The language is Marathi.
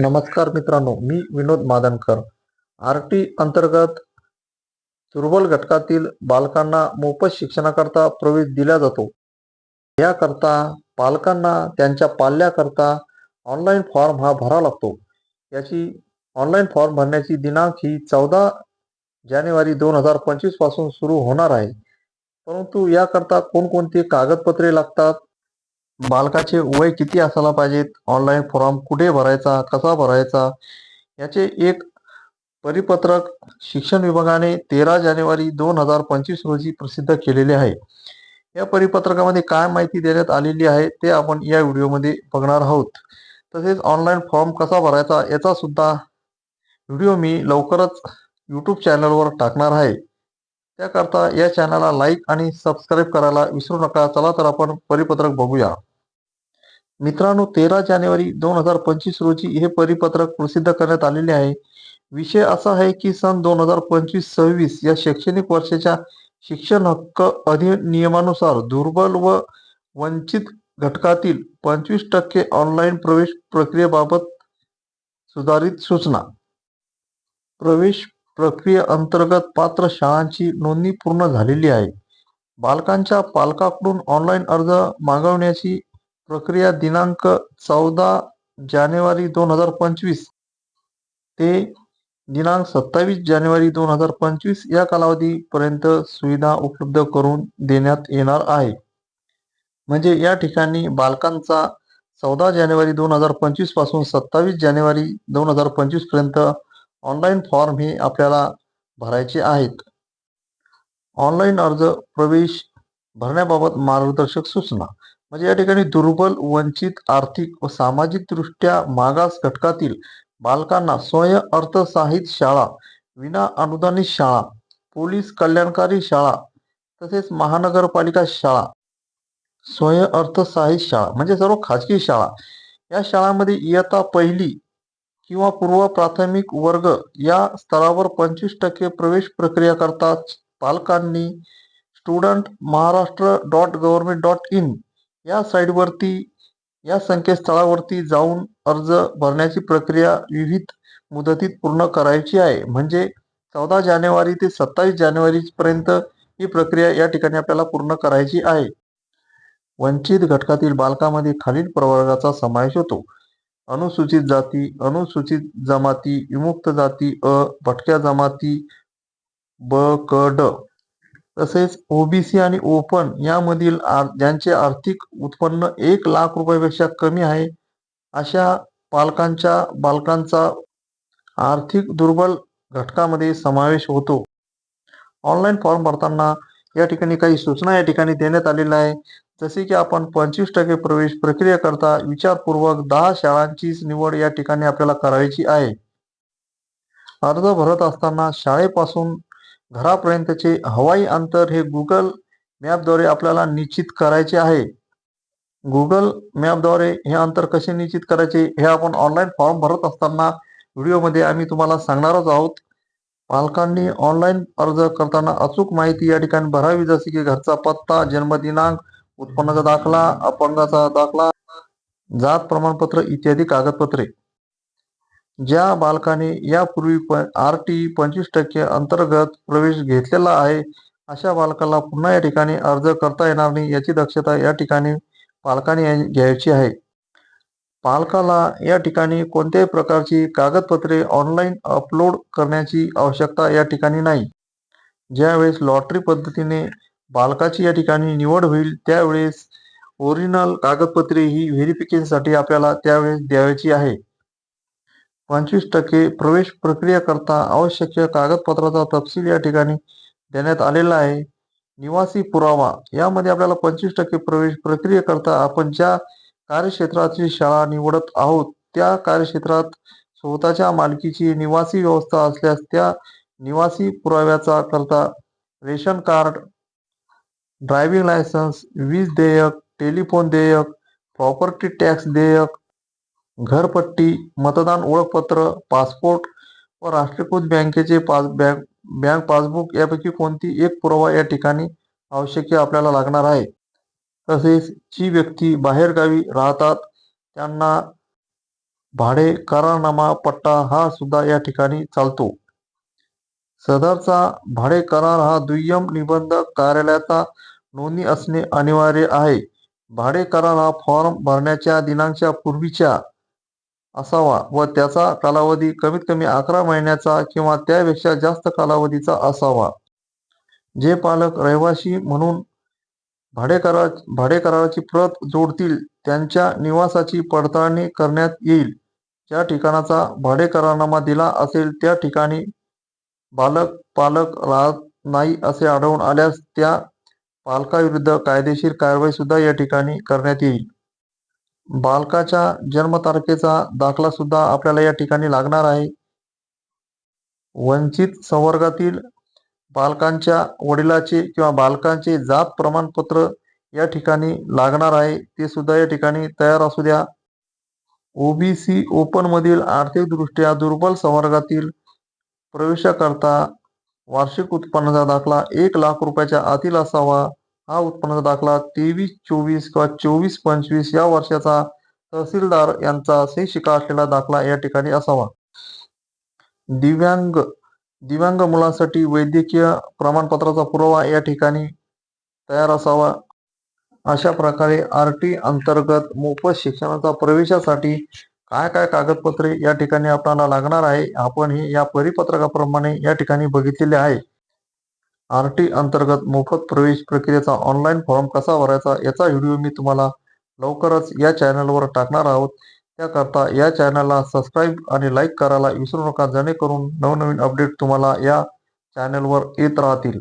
नमस्कार मित्रांनो मी विनोद मादनकर. आर टी अंतर्गत दुर्बल घटकातील बालकांना मोफत शिक्षणाकरता प्रवेश दिला जातो. याकरता पालकांना त्यांच्या पाल्याकरता ऑनलाईन फॉर्म हा भरावा लागतो. याची ऑनलाईन फॉर्म भरण्याची दिनांक ही चौदा जानेवारी दोन हजार पंचवीसपासून सुरू होणार आहे. परंतु याकरता कोणकोणती कागदपत्रे लागतात? बालकाचे वय किती असायला पाहिजेत? ऑनलाईन फॉर्म कुठे भरायचा? कसा भरायचा? याचे एक परिपत्रक शिक्षण विभागाने तेरा जानेवारी दोन हजार पंचवीस रोजी प्रसिद्ध केलेले आहे. या परिपत्रकामध्ये काय माहिती देण्यात आलेली आहे ते आपण या व्हिडिओमध्ये बघणार आहोत. तसेच ऑनलाईन फॉर्म कसा भरायचा याचा सुद्धा व्हिडिओ मी लवकरच यूट्यूब चॅनलवर टाकणार आहे. त्याकरता या चॅनलला लाईक आणि सबस्क्राईब करायला विसरू नका. चला तर आपण परिपत्रक बघूया. मित्रांनो तेरा जानेवारी दोन हजार पंचवीस रोजी हे परिपत्रक प्रसिद्ध करण्यात आलेले आहे. विषय असा आहे की सन दोन हजार पंचवीस सव्वीस या शैक्षणिक वर्षाच्या शिक्षण हक्क अधिनियमानुसार दुर्बल व वंचित घटकातील पंचवीस टक्के ऑनलाईन प्रवेश प्रक्रियेबाबत सुधारित सूचना. प्रवेश प्रक्रिये अंतर्गत पात्र शाळांची नोंदणी पूर्ण झालेली आहे. बालकांच्या पालकाकडून ऑनलाईन अर्ज मागवण्याची प्रक्रिया दिनांक चौदा जानेवारी दोन हजार पंचवीस ते दिनांक सत्तावीस जानेवारी दोन हजार पंचवीस या कालावधीपर्यंत सुविधा उपलब्ध करून देण्यात येणार आहे. म्हणजे या ठिकाणी बालकांचा चौदा जानेवारी दोन हजार पंचवीसपासून सत्तावीस जानेवारी दोन हजार पंचवीसपर्यंत ऑनलाईन फॉर्म हे आपल्याला भरायचे आहेत. ऑनलाईन अर्ज प्रवेश भरण्याबाबत मार्गदर्शक सूचना. म्हणजे या ठिकाणी दुर्बल वंचित आर्थिक व सामाजिक दृष्ट्या मागास घटकातील बालकांना स्वयं अर्थसाहित शाळा विना अनुदानित शाळा पोलीस कल्याणकारी शाळा तसेच महानगरपालिका शाळा स्वयं अर्थसाहित शाळा म्हणजे सर्व खाजगी शाळा. या शाळांमध्ये इयत्ता पहिली किंवा पूर्व प्राथमिक वर्ग या स्तरावर पंचवीस टक्के प्रवेश प्रक्रिया करता पालकांनी student Maharashtra dot government dot in या साईटवरती या संकेतस्थळावरती जाऊन अर्ज भरण्याची प्रक्रिया विविध मुदतीत पूर्ण करायची आहे. म्हणजे चौदा जानेवारी ते सत्तावीस जानेवारीपर्यंत ही प्रक्रिया या ठिकाणी आपल्याला पूर्ण करायची आहे. वंचित घटकातील बालकामध्ये खालील प्रवर्गाचा समावेश होतो. अनुसूचित जाती अनुसूचित जमाती विमुक्त जाती अ भटक्या जमाती ब क ड. तसेच ओबीसी आणि ओपन यामधील ज्यांचे आर्थिक उत्पन्न एक लाख रुपयापेक्षा कमी आहे अशा पालकांच्या बालकांचा आर्थिक दुर्बल घटकामध्ये समावेश होतो. ऑनलाईन फॉर्म भरताना या ठिकाणी काही सूचना या ठिकाणी देण्यात आलेल्या आहे. जसे की आपण पंचवीस टक्के प्रवेश प्रक्रियेकरता विचारपूर्वक दहा शाळांचीच निवड या ठिकाणी आपल्याला करायची आहे. अर्ज भरत असताना शाळेपासून घरापर्यंतचे हवाई अंतर हे गुगल मॅपद्वारे आपल्याला निश्चित करायचे आहे. गुगल मॅपद्वारे हे अंतर कसे निश्चित करायचे हे आपण ऑनलाईन फॉर्म भरत असताना व्हिडिओमध्ये आम्ही तुम्हाला सांगणारच आहोत. पालकांनी ऑनलाईन अर्ज करताना अचूक माहिती या ठिकाणी भरावी जसे की घरचा पत्ता जन्मदिनांक उत्पन्नाचा दाखला अपंगाचा दाखला जात प्रमाणपत्र इत्यादी कागदपत्रे. ज्या बालकाने यापूर्वी आर टी पंचवीस टक्के अंतर्गत प्रवेश घेतलेला आहे अशा बालकाला पुन्हा या ठिकाणी अर्ज करता येणार नाही याची दक्षता या ठिकाणी पालकाने घ्यायची आहे. पालकाला या ठिकाणी कोणत्याही प्रकारची कागदपत्रे ऑनलाईन अपलोड करण्याची आवश्यकता या ठिकाणी नाही. ज्यावेळेस लॉटरी पद्धतीने बालकाची या ठिकाणी निवड होईल त्यावेळेस ओरिजिनल कागदपत्रे ही व्हेरिफिकेशनसाठी आपल्याला त्यावेळेस द्यायची आहे. पंचवीस टक्के प्रवेश प्रक्रियाकरता आवश्यक कागदपत्राचा तपशील या ठिकाणी देण्यात आलेला आहे. निवासी पुरावा यामध्ये आपल्याला पंचवीस टक्के प्रवेश प्रक्रियेकरता आपण ज्या कार्यक्षेत्राची शाळा निवडत आहोत त्या कार्यक्षेत्रात स्वतःच्या मालकीची निवासी व्यवस्था असल्यास त्या निवासी पुराव्याचा करता रेशन कार्ड ड्रायव्हिंग लायसन्स वीज देयक टेलिफोन देयक प्रॉपर्टी टॅक्स देयक घरपट्टी मतदान ओळखपत्र पासपोर्ट व राष्ट्रीयकृत बँकेचे पास बँक बँक पासबुक यापैकी कोणती एक पुरावा या ठिकाणी आवश्यक आपल्याला लागणार आहे. तसेच जी व्यक्ती बाहेरगावी राहतात त्यांना भाडे करारनामा पट्टा हा सुद्धा या ठिकाणी चालतो. सदरचा भाडे करार हा दुय्यम निबंध कार्यालयाचा नोंदणी असणे अनिवार्य आहे. भाडे करार हा फॉर्म भरण्याच्या दिनांकच्या पूर्वीच्या असावा व त्याचा कालावधी कमीत कमी अकरा महिन्याचा किंवा त्यापेक्षा जास्त कालावधीचा असावा. जे पालक रहिवासी म्हणून भाडेकरा भाडेकराराची प्रत जोडतील त्यांच्या निवासाची पडताळणी करण्यात येईल. ज्या ठिकाणाचा भाडेकरारनामा दिला असेल त्या ठिकाणी बालक पालक राहत नाही असे आढळून आल्यास त्या पालकाविरुद्ध कायदेशीर कारवाई सुद्धा या ठिकाणी करण्यात येईल. बालकाच्या जन्मतारखेचा दाखला सुद्धा आपल्याला या ठिकाणी लागणार आहे. वंचित संवर्गातील बालकांच्या वडिलाचे किंवा बालकांचे जात प्रमाणपत्र या ठिकाणी लागणार आहे. ते सुद्धा या ठिकाणी तयार असू द्या. ओबीसी ओपन मधील आर्थिकदृष्ट्या दुर्बल संवर्गातील प्रवेशाकरता वार्षिक उत्पन्नाचा दाखला एक लाख रुपयाच्या आतील असावा. हा उत्पन्नाचा दाखला तेवीस चोवीस किंवा चोवीस पंचवीस या वर्षाचा तहसीलदार यांचा सही शिका असलेला दाखला या ठिकाणी असावा. दिव्यांग दिव्यांग मुलांसाठी वैद्यकीय प्रमाणपत्राचा पुरावा या ठिकाणी तयार असावा. अशा प्रकारे आर टी अंतर्गत मोफत शिक्षणाचा प्रवेशासाठी काय काय कागदपत्रे या ठिकाणी आपल्याला लागणार आहे आपण हे या परिपत्रकाप्रमाणे या ठिकाणी बघितलेले आहे. आर टी अंतर्गत मोफत प्रवेश प्रक्रियेचा ऑनलाईन फॉर्म कसा भरायचा याचा व्हिडिओ मी तुम्हाला लवकरच या चॅनलवर टाकणार आहोत. त्याकरता या चॅनलला सबस्क्राईब आणि लाईक करायला विसरू नका. जेणेकरून नवनवीन अपडेट तुम्हाला या चॅनलवर येत राहतील.